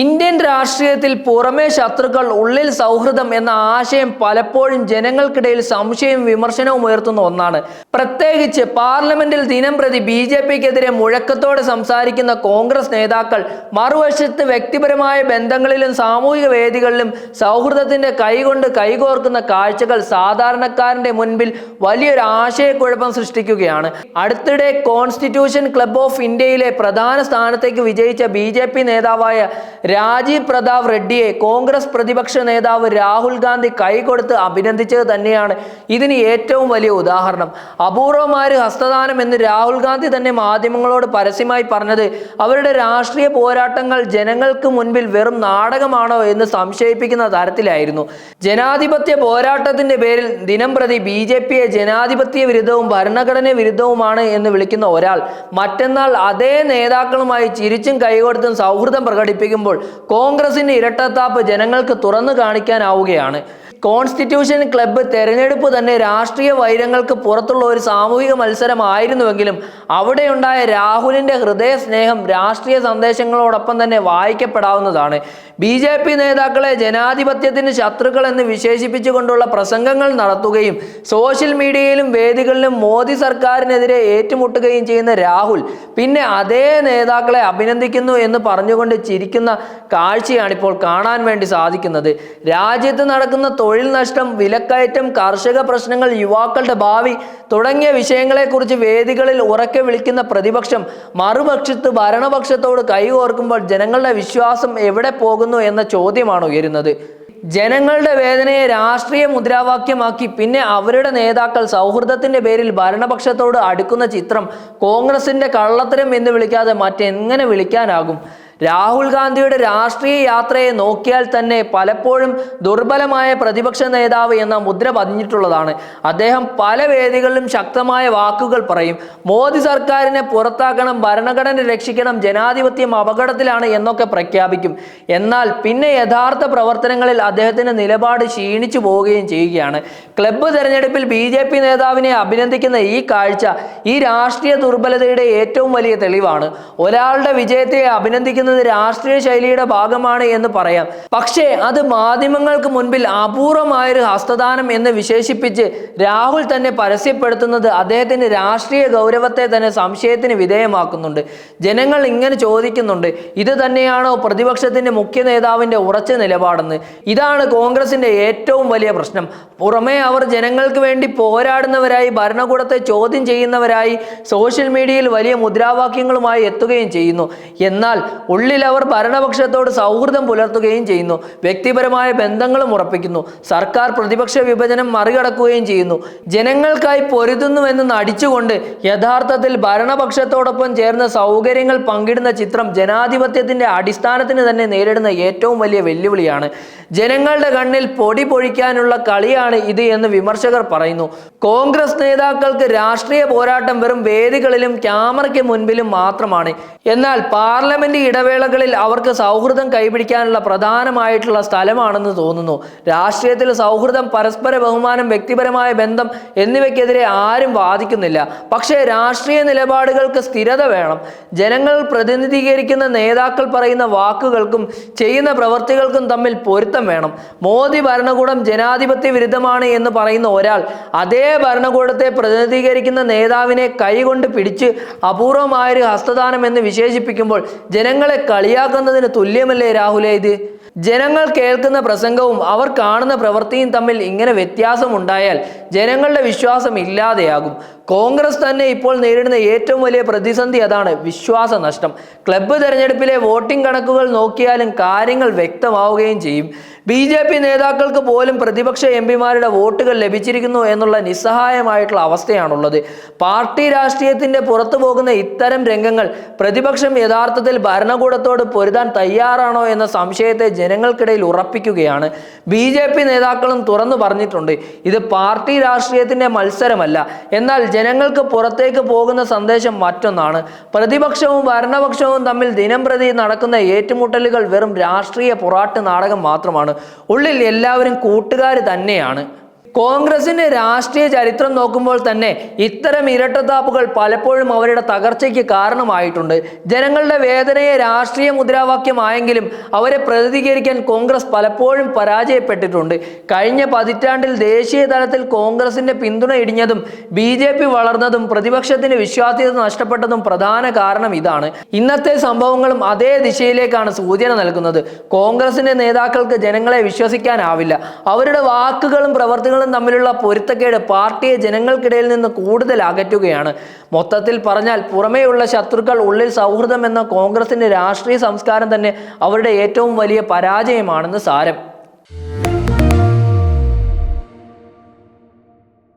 Indian രാഷ്ട്രീയത്തിൽ പുറമേ ശത്രുക്കൾ ഉള്ളിൽ സൗഹൃദം എന്ന ആശയം പലപ്പോഴും ജനങ്ങൾക്കിടയിൽ സംശയവും വിമർശനവും ഉയർത്തുന്ന ഒന്നാണ്. പ്രത്യേകിച്ച് പാർലമെന്റിൽ ദിനം പ്രതി ബി ജെ പിക്കെതിരെ മുഴക്കത്തോടെ സംസാരിക്കുന്ന കോൺഗ്രസ് നേതാക്കൾ മറുവശത്ത് വ്യക്തിപരമായ ബന്ധങ്ങളിലും സാമൂഹിക വേദികളിലും സൗഹൃദത്തിന്റെ കൈകൊണ്ട് കൈകോർക്കുന്ന കാഴ്ചകൾ സാധാരണക്കാരന്റെ മുൻപിൽ വലിയൊരു ആശയക്കുഴപ്പം സൃഷ്ടിക്കുകയാണ്. അടുത്തിടെ കോൺസ്റ്റിറ്റ്യൂഷൻ ക്ലബ് ഓഫ് ഇന്ത്യയിലെ പ്രധാന സ്ഥാനത്തേക്ക് വിജയിച്ച ബി നേതാവായ രാജീവ് പ്രതാപ് റെഡ്ഡിയെ കോൺഗ്രസ് പ്രതിപക്ഷ നേതാവ് രാഹുൽ ഗാന്ധി കൈകൊടുത്ത് അഭിനന്ദിച്ചത് തന്നെയാണ്. ഇതിന് ഏറ്റവും വലിയ ഉദാഹരണം. അപൂർവമാര് ഹസ്തദാനം എന്ന് രാഹുൽ ഗാന്ധി തന്നെ മാധ്യമങ്ങളോട് പരസ്യമായി പറഞ്ഞത് അവരുടെ രാഷ്ട്രീയ പോരാട്ടങ്ങൾ ജനങ്ങൾക്ക് മുൻപിൽ വെറും നാടകമാണോ എന്ന് സംശയിപ്പിക്കുന്ന തരത്തിലായിരുന്നു. ജനാധിപത്യ പോരാട്ടത്തിന്റെ പേരിൽ ദിനം പ്രതി ബി ജെ പിയെ ജനാധിപത്യ വിരുദ്ധവും ഭരണഘടന വിരുദ്ധവുമാണ് എന്ന് വിളിക്കുന്ന ഒരാൾ മറ്റന്നാൾ അതേ നേതാക്കളുമായി ചിരിച്ചും കൈകൊടുത്തും സൗഹൃദം പ്രകടിപ്പിക്കുമ്പോൾ കോൺഗ്രസിന്റെ ഇരട്ടത്താപ്പ് ജനങ്ങൾക്ക് തുറന്നു കാണിക്കാനാവുകയാണ്. കോൺസ്റ്റിറ്റ്യൂഷൻ ക്ലബ്ബ് തെരഞ്ഞെടുപ്പ് തന്നെ രാഷ്ട്രീയ വൈരങ്ങൾക്ക് പുറത്തുള്ള ഒരു സാമൂഹിക മത്സരമായിരുന്നുവെങ്കിലും അവിടെയുണ്ടായ രാഹുലിന്റെ ഹൃദയസ്നേഹം രാഷ്ട്രീയ സന്ദേശങ്ങളോടൊപ്പം തന്നെ വായിക്കപ്പെടാവുന്നതാണ്. ബി ജെ പി നേതാക്കളെ ജനാധിപത്യത്തിന് ശത്രുക്കൾ എന്ന് വിശേഷിപ്പിച്ചുകൊണ്ടുള്ള പ്രസംഗങ്ങൾ നടത്തുകയും സോഷ്യൽ മീഡിയയിലും വേദികളിലും മോദി സർക്കാരിനെതിരെ ഏറ്റുമുട്ടുകയും ചെയ്യുന്ന രാഹുൽ പിന്നെ അതേ നേതാക്കളെ അഭിനന്ദിക്കുന്നു എന്ന് പറഞ്ഞുകൊണ്ട് ചിരിക്കുന്ന കാഴ്ചയാണിപ്പോൾ കാണാൻ വേണ്ടി സാധിക്കുന്നത്. രാജ്യത്ത് നടക്കുന്ന തൊഴിൽ നഷ്ടം വിലക്കയറ്റം കാർഷിക പ്രശ്നങ്ങൾ യുവാക്കളുടെ ഭാവി തുടങ്ങിയ വിഷയങ്ങളെക്കുറിച്ച് വേദികളിൽ ഉറക്കെ വിളിക്കുന്ന പ്രതിപക്ഷം മറുപക്ഷത്ത് ഭരണപക്ഷത്തോട് കൈകോർക്കുമ്പോൾ ജനങ്ങളുടെ വിശ്വാസം എവിടെ പോകുന്നു എന്ന ചോദ്യമാണ് ഉയരുന്നത്. ജനങ്ങളുടെ വേദനയെ രാഷ്ട്രീയ മുദ്രാവാക്യമാക്കി പിന്നെ അവരുടെ നേതാക്കൾ സൗഹൃദത്തിന്റെ പേരിൽ ഭരണപക്ഷത്തോട് അടുക്കുന്ന ചിത്രം കോൺഗ്രസിന്റെ കള്ളത്തരം എന്ന് വിളിക്കാതെ മറ്റെങ്ങനെ വിളിക്കാനാകും? രാഹുൽ ഗാന്ധിയുടെ രാഷ്ട്രീയ യാത്രയെ നോക്കിയാൽ തന്നെ പലപ്പോഴും ദുർബലമായ പ്രതിപക്ഷ നേതാവ് എന്ന മുദ്ര പതിഞ്ഞിട്ടുള്ളതാണ്. അദ്ദേഹം പല വേദികളിലും ശക്തമായ വാക്കുകൾ പറയും. മോദി സർക്കാരിനെ പുറത്താക്കണം ഭരണഘടന രക്ഷിക്കണം ജനാധിപത്യം അപകടത്തിലാണ് എന്നൊക്കെ പ്രഖ്യാപിക്കും. എന്നാൽ പിന്നെ യഥാർത്ഥ പ്രവർത്തനങ്ങളിൽ അദ്ദേഹത്തിന്റെ നിലപാട് ക്ഷീണിച്ചു പോവുകയും ചെയ്യുകയാണ്. ക്ലബ്ബ് തെരഞ്ഞെടുപ്പിൽ ബി ജെ പി നേതാവിനെ അഭിനന്ദിക്കുന്ന ഈ കാഴ്ച ഈ രാഷ്ട്രീയ ദുർബലതയുടെ ഏറ്റവും വലിയ തെളിവാണ്. ഒരാളുടെ വിജയത്തെ അഭിനന്ദിക്കുന്നത് രാഷ്ട്രീയ ശൈലിയുടെ ഭാഗമാണ് എന്ന് പറയാം. പക്ഷേ അത് മാധ്യമങ്ങൾക്ക് മുൻപിൽ അപൂർവമായൊരു ഹസ്തദാനം എന്ന് വിശേഷിപ്പിച്ച് രാഹുൽ തന്നെ പരസ്യപ്പെടുത്തുന്നത് അദ്ദേഹത്തിന്റെ രാഷ്ട്രീയ ഗൗരവത്തെ തന്നെ സംശയത്തിന് വിധേയമാക്കുന്നുണ്ട്. ജനങ്ങൾ ഇങ്ങനെ ചോദിക്കുന്നുണ്ട് ഇത് തന്നെയാണോ പ്രതിപക്ഷത്തിന്റെ മുഖ്യ നേതാവിന്റെ ഉറച്ച നിലപാടെന്ന്? ഇതാണ് കോൺഗ്രസിന്റെ ഏറ്റവും വലിയ പ്രശ്നം. പുറമേ അവർ ജനങ്ങൾക്ക് വേണ്ടി പോരാടുന്നവരായി ഭരണകൂടത്തെ ചോദ്യം ചെയ്യുന്നവരായി സോഷ്യൽ മീഡിയയിൽ വലിയ മുദ്രാവാക്യങ്ങളുമായി എത്തുകയും ചെയ്യുന്നു. എന്നാൽ ഉള്ളിൽ അവർ ഭരണപക്ഷത്തോട് സൗഹൃദം പുലർത്തുകയും ചെയ്യുന്നു. വ്യക്തിപരമായ ബന്ധങ്ങളും ഉറപ്പിക്കുന്നു. സർക്കാർ പ്രതിപക്ഷ വിഭജനം മറികടക്കുകയും ചെയ്യുന്നു. ജനങ്ങൾക്കായി പൊരുതുന്നുവെന്ന് നടിച്ചുകൊണ്ട് യഥാർത്ഥത്തിൽ ഭരണപക്ഷത്തോടൊപ്പം ചേർന്ന സൗകര്യങ്ങൾ പങ്കിടുന്ന ചിത്രം ജനാധിപത്യത്തിന്റെ അടിസ്ഥാനത്തിന് തന്നെ നേരിടുന്ന ഏറ്റവും വലിയ വെല്ലുവിളിയാണ്. ജനങ്ങളുടെ കണ്ണിൽ പൊടി പൊഴിക്കാനുള്ള കളിയാണ് ഇത് എന്ന് വിമർശകർ പറയുന്നു. കോൺഗ്രസ് നേതാക്കൾക്ക് രാഷ്ട്രീയ പോരാട്ടം വെറും വേദികളിലും ക്യാമറയ്ക്ക് മുൻപിലും മാത്രമാണ്. എന്നാൽ പാർലമെന്റ് ഇടവേളകളിൽ അവർക്ക് സൗഹൃദം കൈപിടിക്കാനുള്ള പ്രധാനമായിട്ടുള്ള സ്ഥലമാണെന്ന് തോന്നുന്നു. രാഷ്ട്രീയത്തിൽ സൗഹൃദം പരസ്പര ബഹുമാനം വ്യക്തിപരമായ ബന്ധം എന്നിവയ്ക്കെതിരെ ആരും വാദിക്കുന്നില്ല. പക്ഷേ രാഷ്ട്രീയ നിലപാടുകൾക്ക് സ്ഥിരത വേണം. ജനങ്ങൾ പ്രതിനിധീകരിക്കുന്ന നേതാക്കൾ പറയുന്ന വാക്കുകൾക്കും ചെയ്യുന്ന പ്രവൃത്തികൾക്കും തമ്മിൽ പൊരുത്തം വേണം. മോദി ഭരണകൂടം ജനാധിപത്യ വിരുദ്ധമാണ് എന്ന് പറയുന്ന ഒരാൾ അതേ ഭരണകൂടത്തെ പ്രതിനിധീകരിക്കുന്ന നേതാവിനെ കൈകൊണ്ട് പിടിച്ച് അപൂർവമായൊരു ഹസ്തദാനം എന്ന് വിശേഷിപ്പിക്കുമ്പോൾ ജനങ്ങളെ കളിയാക്കുന്നതിന് തുല്യമല്ലേ രാഹുലേ ഇത്? ജനങ്ങൾ കേൾക്കുന്ന പ്രസംഗവും അവർ കാണുന്ന പ്രവൃത്തിയും തമ്മിൽ ഇങ്ങനെ വ്യത്യാസമുണ്ടായാൽ ജനങ്ങളുടെ വിശ്വാസം ഇല്ലാതെയാകും. കോൺഗ്രസ് തന്നെ ഇപ്പോൾ നേരിടുന്ന ഏറ്റവും വലിയ പ്രതിസന്ധി അതാണ് വിശ്വാസ നഷ്ടം. ക്ലബ്ബ് തെരഞ്ഞെടുപ്പിലെ വോട്ടിംഗ് കണക്കുകൾ നോക്കിയാലും കാര്യങ്ങൾ വ്യക്തമാവുകയും ചെയ്യും. ബി ജെ പി നേതാക്കൾക്ക് പോലും പ്രതിപക്ഷ എം പിമാരുടെ വോട്ടുകൾ ലഭിച്ചിരിക്കുന്നു എന്നുള്ള നിസ്സഹായമായിട്ടുള്ള അവസ്ഥയാണുള്ളത്. പാർട്ടി രാഷ്ട്രീയത്തിന്റെ പുറത്തു പോകുന്ന ഇത്തരം രംഗങ്ങൾ പ്രതിപക്ഷം യഥാർത്ഥത്തിൽ ഭരണകൂടത്തോട് പൊരുതാൻ തയ്യാറാണോ എന്ന സംശയത്തെ ജനങ്ങൾക്കിടയിൽ ഉറപ്പിക്കുകയാണ്. ബി നേതാക്കളും തുറന്നു പറഞ്ഞിട്ടുണ്ട് ഇത് പാർട്ടി രാഷ്ട്രീയത്തിന്റെ മത്സരമല്ല. എന്നാൽ ജനങ്ങൾക്ക് പുറത്തേക്ക് പോകുന്ന സന്ദേശം മറ്റൊന്നാണ്. പ്രതിപക്ഷവും ഭരണപക്ഷവും തമ്മിൽ ദിനം പ്രതി നടക്കുന്ന ഏറ്റുമുട്ടലുകൾ വെറും രാഷ്ട്രീയ പൊറാട്ട് നാടകം മാത്രമാണ്. ഉള്ളിൽ എല്ലാവരും കൂട്ടുകാർ തന്നെയാണ്. കോൺഗ്രസിന്റെ രാഷ്ട്രീയ ചരിത്രം നോക്കുമ്പോൾ തന്നെ ഇത്തരം ഇരട്ടത്താപ്പുകൾ പലപ്പോഴും അവരുടെ തകർച്ചയ്ക്ക് കാരണമായിട്ടുണ്ട്. ജനങ്ങളുടെ വേദനയെ രാഷ്ട്രീയ മുദ്രാവാക്യമായെങ്കിലും അവരെ പ്രതികരിക്കാൻ കോൺഗ്രസ് പലപ്പോഴും പരാജയപ്പെട്ടിട്ടുണ്ട്. കഴിഞ്ഞ പതിറ്റാണ്ടിൽ ദേശീയ തലത്തിൽ കോൺഗ്രസിന്റെ പിന്തുണ ഇടിഞ്ഞതും ബി ജെ പി വളർന്നതും പ്രതിപക്ഷത്തിന് വിശ്വാസ്യത നഷ്ടപ്പെട്ടതും പ്രധാന കാരണം ഇതാണ്. ഇന്നത്തെ സംഭവങ്ങളും അതേ ദിശയിലേക്കാണ് സൂചന നൽകുന്നത്. കോൺഗ്രസിന്റെ നേതാക്കൾക്ക് ജനങ്ങളെ വിശ്വസിക്കാനാവില്ല. അവരുടെ വാക്കുകളും പ്രവർത്തികളും തമ്മിലുള്ള പൊരുത്തക്കേട് പാർട്ടിയെ ജനങ്ങൾക്കിടയിൽ നിന്ന് കൂടുതൽ അകറ്റുകയാണ്. മൊത്തത്തിൽ പറഞ്ഞാൽ പുറമേയുള്ള ശത്രുക്കൾ ഉള്ളിൽ സൗഹൃദം എന്ന കോൺഗ്രസിന്റെ രാഷ്ട്രീയ സംസ്കാരം തന്നെ അവരുടെ ഏറ്റവും വലിയ പരാജയമാണെന്ന് സാരം.